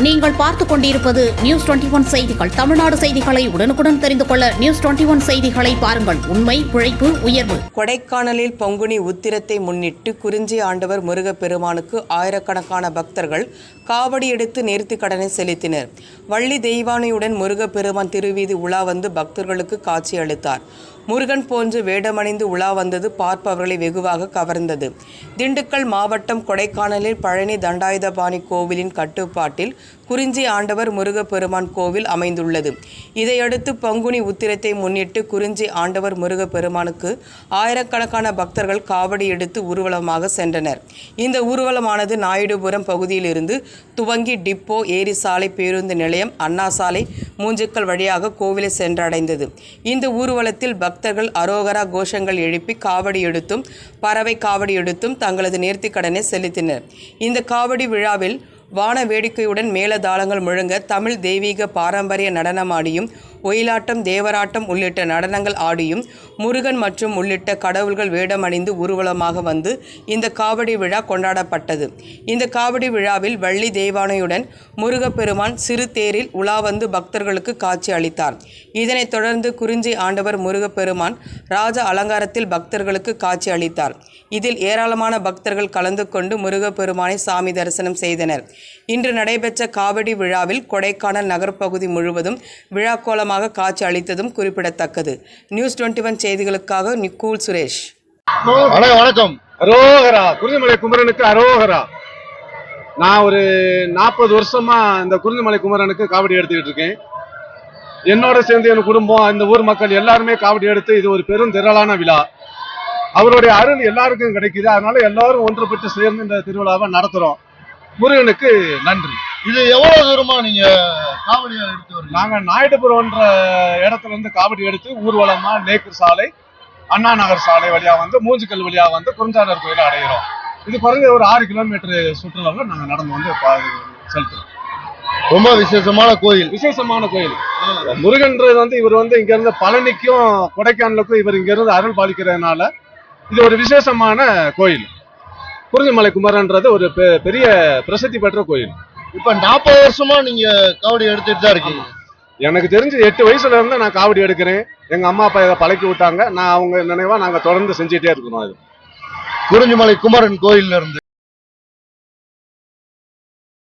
நீங்கள் பார்த்துக் கொண்டிருப்பது நியூஸ் டுவெண்டி ஒன் செய்திகள். தமிழ்நாடு செய்திகளை உடனுக்குடன் தெரிந்து கொள்ள நியூஸ் டுவெண்டி ஒன் செய்திகளை பாருங்கள். உண்மை உழைப்பு உயர்வு. கொடைக்கானலில் பங்குனி உத்திரத்தை முன்னிட்டு குறிஞ்சி ஆண்டவர் முருகப்பெருமானுக்கு ஆயிரக்கணக்கான பக்தர்கள் காவடி எடுத்து நேர்த்தி கடனை செலுத்தினர். வள்ளி தெய்வானையுடன் முருகப்பெருமான் திருவீதி உலா வந்து பக்தர்களுக்கு காட்சி அளித்தார். முருகன் போன்று வேடமணிந்து உலா வந்தது பார்ப்பவர்களை வெகுவாக கவர்ந்தது. திண்டுக்கல் மாவட்டம் கொடைக்கானலில் பழனி தண்டாயுதபாணி கோவிலின் கட்டுப்பாட்டில் குறிஞ்சி ஆண்டவர் முருகப்பெருமான் கோவில் அமைந்துள்ளது. இதையடுத்து பங்குனி உத்திரத்தை முன்னிட்டு குறிஞ்சி ஆண்டவர் முருகப்பெருமானுக்கு ஆயிரக்கணக்கான பக்தர்கள் காவடி எடுத்து ஊர்வலமாக சென்றனர். இந்த ஊர்வலமானது நாயுடுபுரம் பகுதியிலிருந்து துவங்கி டிப்போ ஏரி சாலை பேருந்து நிலையம் அண்ணா சாலை மூஞ்சுக்கல் வழியாக கோவிலை சென்றடைந்தது. இந்த ஊர்வலத்தில் பக்தர்கள் அரோகரா கோஷங்கள் எழுப்பி காவடி எடுத்தும் பறவை காவடி எடுத்தும் தங்களது நேர்த்திக்கடனை செலுத்தினர். இந்த காவடி விழாவில் வான வேடிக்கையுடன் மேளதாளங்கள் முழங்க தமிழ் தெய்வீக பாரம்பரிய நடனமாடியும் ஒயிலாட்டம் தேவராட்டம் உள்ளிட்ட நடனங்கள் ஆடியும் முருகன் மற்றும் உள்ளிட்ட கடவுள்கள் வேடமணிந்து ஊர்வலமாக வந்து இந்த காவடி விழா கொண்டாடப்பட்டது. இந்த காவடி விழாவில் வள்ளி தெய்வானையுடன் முருகப்பெருமான் சிறு தேரில் உலா வந்து பக்தர்களுக்கு காட்சி அளித்தார். இதனைத் தொடர்ந்து குறிஞ்சி ஆண்டவர் முருகப்பெருமான் ராஜ அலங்காரத்தில் பக்தர்களுக்கு காட்சி அளித்தார். இதில் ஏராளமான பக்தர்கள் கலந்து கொண்டு முருகப்பெருமானை சாமி தரிசனம் செய்தனர். இன்று நடைபெற்ற காவடி விழாவில் கொடைக்கானல் நகர்ப்பகுதி முழுவதும் விழாக்கோலமாக காட்சி அளித்ததும் குறிப்பிடத்தக்கது. நியூஸ் டுவெண்ட்டி ஒன் செய்திகளுக்காக நிக்கூல் சுரேஷ். வணக்கம். அரோகரா. குருதிமலை குமரனுக்கு அரோகரா. நான் ஒரு நாற்பது வருஷமா இந்த குருதிமலை குமரனுக்கு காவடி எடுத்துக்கிட்டு இருக்கேன். என்னோட சேர்ந்து என் குடும்பம் இந்த ஊர் மக்கள் எல்லாருமே காவடி எடுத்து இது ஒரு பெரும் திரளான விழா. அவருடைய அருள் எல்லாருக்கும் கிடைக்குது. அதனால எல்லாரும் ஒன்றுபட்டு சேர்ந்து இந்த திருவிழாவை நடத்துறோம். முருகனுக்கு நன்றி. இது எவ்வளவு தூரமா நீங்க காவடியா எடுத்து வரீங்க நாங்க நாயுடுபுரம்ன்ற இடத்துல இருந்து காவடி எடுத்து ஊர்வலமா நேக்கு சாலை அண்ணா நகர் சாலை வழியா வந்து மூஞ்சிக்கல் வழியா வந்து குறிஞ்சாடர் கோயிலை அடைகிறோம் இது குறைஞ்ச ஒரு ஆறு கிலோமீட்டர் சுற்றுலாவில் நாங்க நடந்து வந்து செலுத்துறோம் ரொம்ப விசேஷமான கோயில். விசேஷமான கோயில். முருகன்றது வந்து இவர் வந்து இங்க இருந்து பழனிக்கும் கொடைக்கானலுக்கும் இவர் இங்க இருந்து அருள் பாலிக்கிறதுனால இது ஒரு விசேஷமான கோயில். குறிஞ்சிமலை குமரன்றது ஒரு பெரிய பிரசித்தி பெற்ற கோயில். இப்ப நாற்பது வருஷமா நீங்க காவடி எடுத்துட்டு தான் இருக்கீங்க. எனக்கு தெரிஞ்சு எட்டு வயசுல இருந்து நான் காவடி எடுக்கிறேன். எங்க அம்மா அப்பா இதை பழக்கி விட்டாங்க. நான் அவங்க நினைவா நாங்க தொடர்ந்து செஞ்சுட்டே இருக்கிறோம் இது. குறிஞ்சிமலை குமரன் கோயில்ல இருந்து